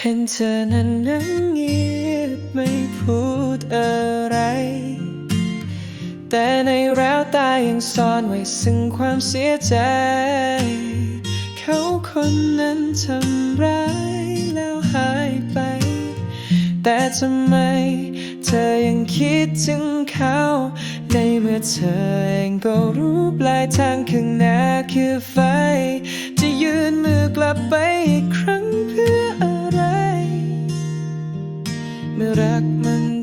เห็นเธอนั้นนั่งเงียบไม่พูดอะไร แต่ในแววตายังซ่อนไว้ซึ่งความเสียใจ เขาคนนั้นทำร้ายแล้วหายไป แต่ทำไมเธอยังคิดถึงเขา ในเมื่อเธอเองก็รู้ปลายทางข้างหน้าคือไฟ จะยืนมือกลับไป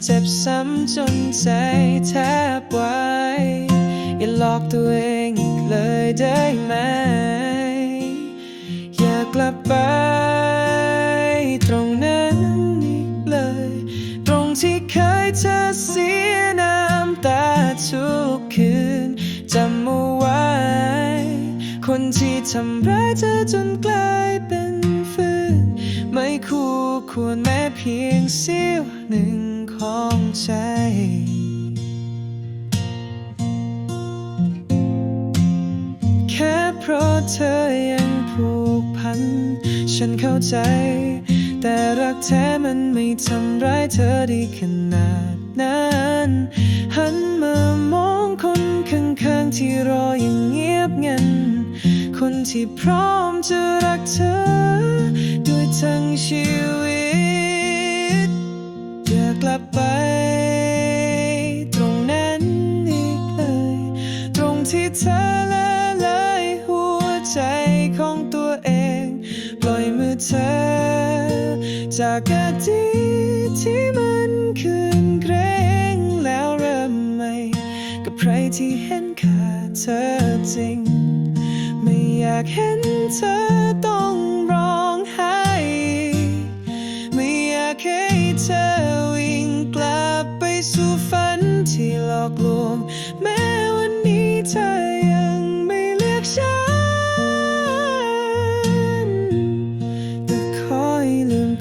เจ็บซ้ำจนใจแทบวายอย่าหลอกตัวเองเลยได้ไหม อย่ากลับไปตรงนั้นอีกเลย ตรงที่เคยเธอเสียน้ำตาทุกคืนจำเอาไว้ คนที่ทำร้ายเธอจนกลายเป็น ไม่คู่ควรแม้เพียงเสี้ยวหนึ่งของใจ แค่เพราะเธอยังผูกพัน ฉันเข้าใจ แต่รักแท้มันไม่ทำร้ายเธอได้ขนาดนั้นหันมามองคนข้างๆที่รออย่างเงียบงัน คนที่พร้อมจะรักเธอด้วยทั้ง เธอละลายหัวใจของตัวเอง ปล่อยมือเธอ จากอดีตที่มันคืนเกรงแล้วเริ่มใหม่ กับใครที่เห็นค่าเธอจริง ไม่อยากเห็นเธอต้อง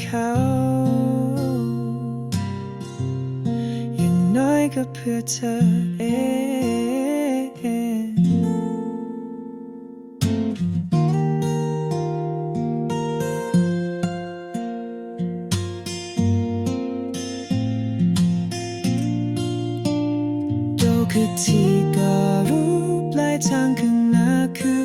เขา อย่างน้อยก็เพื่อเธอเองเราคือที่ก็รู้ปลายทางข้างหน้าคือ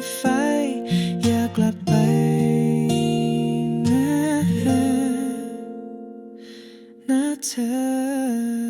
return.